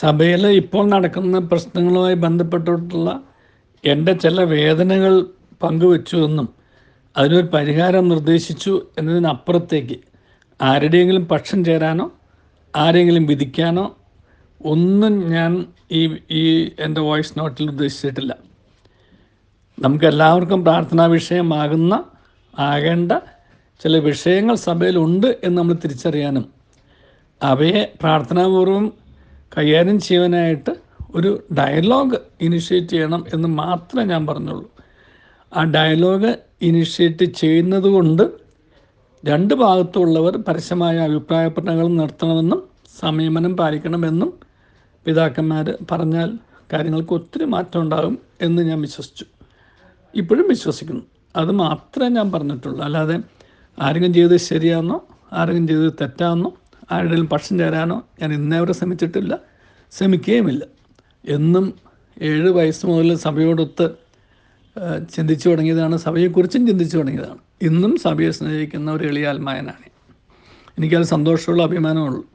സഭയിൽ ഇപ്പോൾ നടക്കുന്ന പ്രശ്നങ്ങളുമായി ബന്ധപ്പെട്ടിട്ടുള്ള എന്റെ ചില വേദനകൾ പങ്കുവച്ചു എന്നും അതിനൊരു പരിഹാരം നിർദ്ദേശിച്ചു എന്നതിനപ്പുറത്തേക്ക് ആരുടെയെങ്കിലും പക്ഷം ചേരാനോ ആരെങ്കിലും വിധിക്കാനോ ഒന്നും ഞാൻ ഈ ഈ എന്റെ വോയിസ് നോട്ടിൽ ഉദ്ദേശിച്ചിട്ടില്ല. നമുക്കെല്ലാവർക്കും പ്രാർത്ഥനാ വിഷയമാകുന്ന ആകേണ്ട ചില വിഷയങ്ങൾ സഭയിലുണ്ട് എന്ന് നമ്മൾ തിരിച്ചറിയാനും അവയെ പ്രാർത്ഥനാപൂർവം കൈകാര്യം ചെയ്യാനായിട്ട് ഒരു ഡയലോഗ് ഇനിഷ്യേറ്റ് ചെയ്യണം എന്ന് മാത്രമേ ഞാൻ പറഞ്ഞുള്ളൂ. ആ ഡയലോഗ് ഇനിഷ്യേറ്റ് ചെയ്യുന്നത് കൊണ്ട് രണ്ട് ഭാഗത്തുള്ളവർ പരസ്യമായ അഭിപ്രായ പ്രകടനങ്ങൾ നടത്തണമെന്നും സംയമനം പാലിക്കണമെന്നും പിതാക്കന്മാർ പറഞ്ഞാൽ കാര്യങ്ങൾക്ക് ഒത്തിരി മാറ്റം ഉണ്ടാകും എന്ന് ഞാൻ വിശ്വസിച്ചു. ഇപ്പോഴും വിശ്വസിക്കുന്നു. അത് മാത്രമേ ഞാൻ പറഞ്ഞിട്ടുള്ളൂ. അല്ലാതെ ആരെങ്കിലും ചെയ്തത് ശരിയാണെന്നോ ആരെങ്കിലും ചെയ്തത് തെറ്റാണെന്നോ ആരുടെയും പക്ഷം ചേരാനോ ഞാൻ ഇന്നേവരെ ശ്രമിച്ചിട്ടില്ല ശ്രമിക്കുകയുമില്ല എന്നും ഏഴ് വയസ്സ് മുതൽ സഭയോടൊത്ത് ചിന്തിച്ചു തുടങ്ങിയതാണ്. സഭയെക്കുറിച്ചും ചിന്തിച്ചു തുടങ്ങിയതാണ്. ഇന്നും സഭയെ സ്നേഹിക്കുന്ന ഒരു എളിയ എനിക്കത് സന്തോഷമുള്ള അഭിമാനമുള്ളൂ.